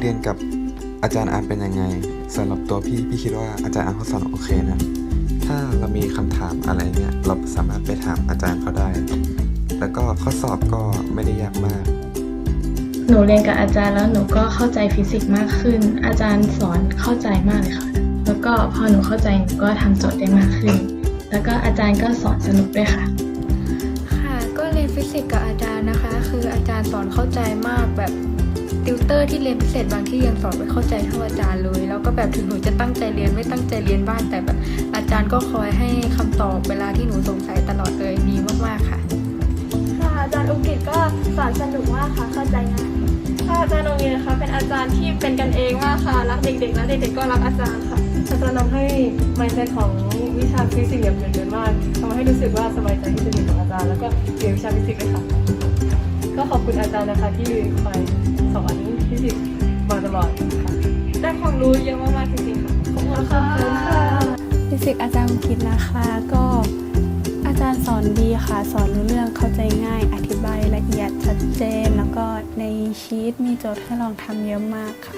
เรียนกับอาจารย์อาร์มเป็นยังไงสำหรับตัวพี่พี่คิดว่าอาจารย์อาร์มเขาสอนโอเคนะ ถ้าเรามีคำถามอะไรเนี่ยเราสามารถไปถามอาจารย์เขาได้ แล้วก็ข้อสอบก็ไม่ได้ยากมาก หนูเรียนกับอาจารย์แล้วหนูก็เข้าใจฟิสิกส์มากขึ้น อาจารย์สอนเข้าใจมากเลยค่ะ แล้วก็พอหนูเข้าใจหนูก็ทำโจทย์ได้มากขึ้น แล้วก็อาจารย์ก็สอนสนุกด้วยค่ะค่ะก็เรียนฟิสิกส์กับอาจารย์นะคะ คืออาจารย์สอนเข้าใจมากแบบ ติวเตอร์ที่เรียนพิเศษบางที่ยังสอนไม่เข้าใจเท่าอาจารย์เลย แล้วก็แบบถึงหนูจะตั้งใจเรียนไม่ตั้งใจเรียนบ้างแต่แบบอาจารย์ก็คอยให้คำตอบเวลาที่หนูสงสัยตลอดเลยดีมากๆค่ะ ค่ะอาจารย์อุกิจก็สอนสนุกมากค่ะเข้าใจง่ายค่ะอาจารย์โรงเรียนนะคะเป็นอาจารย์ที่เป็นกันเองมากค่ะรักเด็กๆและเด็กๆก็รักอาจารย์ค่ะอาจารย์ทำให้ mindset ของวิชาฟิสิกส์เนี่ยเปลี่ยนไปมากทำให้รู้สึกว่าสบายใจที่จะเรียนกับอาจารย์แล้วก็เรียนวิชาฟิสิกส์ด้วยค่ะ ก็ขอบคุณอาจารย์นะคะที่คอยสอนฟิสิกส์มาตลอดค่ะได้ความรู้เยอะมากๆจริงๆค่ะขอบคุณค่ะฟิสิกส์อาจารย์คิดนะคะก็อาจารย์สอนดีค่ะ สอนรู้เรื่องเข้าใจง่าย อธิบายละเอียดชัดเจน แล้วก็ในชีตมีโจทย์ให้ลองทำเยอะมากค่ะ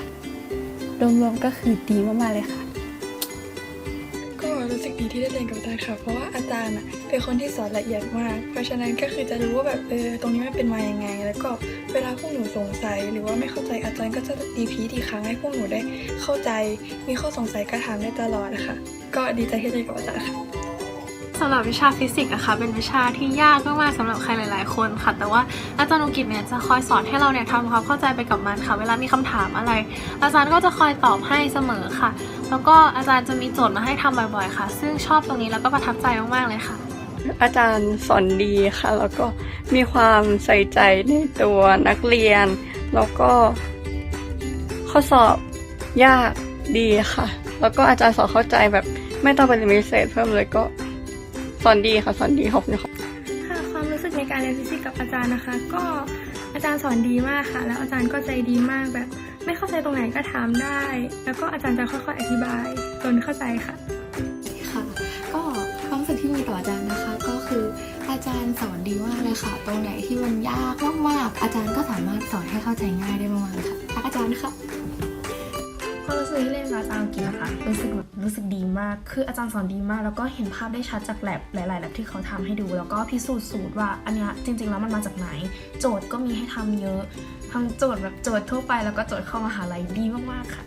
รวมๆก็คือดีมากๆเลยค่ะ รู้สึกดีที่ได้เรียนกับอาจารย์ค่ะ เพราะว่าอาจารย์อะเป็นคนที่สอนละเอียดมาก เพราะฉะนั้นก็คือจะรู้ว่าแบบเออตรงนี้มันเป็นมาอย่างไง แล้วก็เวลาพวกหนูสงสัย หรือว่าไม่เข้าใจอาจารย์ก็จะรีพีทอีกครั้งให้พวกหนูได้เข้าใจ มีข้อสงสัยก็ถามได้ตลอดนะคะก็ดีใจที่ได้เรียนกับอาจารย์ค่ะ สำหรับวิชาฟิสิกส์อะคะเป็นวิชาที่ยากมากๆสำหรับใครหลาย ๆ คนค่ะ แต่ว่าอาจารย์อุกิจเนี่ยจะคอยสอนให้เราเนี่ยทำความเข้าใจไปกับมันค่ะ เวลามีคำถามอะไร อาจารย์ก็จะคอยตอบให้เสมอค่ะ แล้วก็อาจารย์จะมีโจทย์มาให้ทำบ่อยๆ ค่ะ ซึ่งชอบตรงนี้แล้วก็ประทับใจมากๆเลยค่ะ อาจารย์สอนดีค่ะ แล้วก็มีความใส่ใจในตัวนักเรียน แล้วก็ข้อสอบยากดีค่ะ แล้วก็อาจารย์สอนเข้าใจแบบไม่ต้องไปเรียนพิเศษเพิ่มเลยก็ สอนดีค่ะสอนดีขอบคุณค่ะค่ะความรู้สึกในการเรียนฟิสิกส์กับอาจารย์นะคะ ก็อาจารย์สอนดีมากค่ะ แล้วอาจารย์ก็ใจดีมากแบบ ไม่เข้าใจตรงไหนก็ถามได้ แล้วก็อาจารย์จะค่อยๆอธิบายจนเข้าใจค่ะค่ะ ก็ความรู้สึกที่มีต่ออาจารย์นะคะ ก็คืออาจารย์สอนดีมากเลยค่ะ ตรงไหนที่มันยากมากๆอาจารย์ก็สามารถสอนให้เข้าใจง่ายได้มากๆเลยค่ะรักอาจารย์ค่ะ ความรู้สึกที่เรียนกับอาจารย์กินนะคะรู้สึกแบบรู้สึกดีมาก คืออาจารย์สอนดีมาก แล้วก็เห็นภาพได้ชัดจากแลบหลายๆแลบที่เขาทำให้ดู แล้วก็พิสูจน์สูตรว่าอันนี้จริง ๆ แล้วมันมาจากไหน โจทย์ก็มีให้ทำเยอะ ทั้งโจทย์แบบโจทย์ทั่วไปแล้วก็โจทย์เข้ามหาลัยดีมากๆค่ะ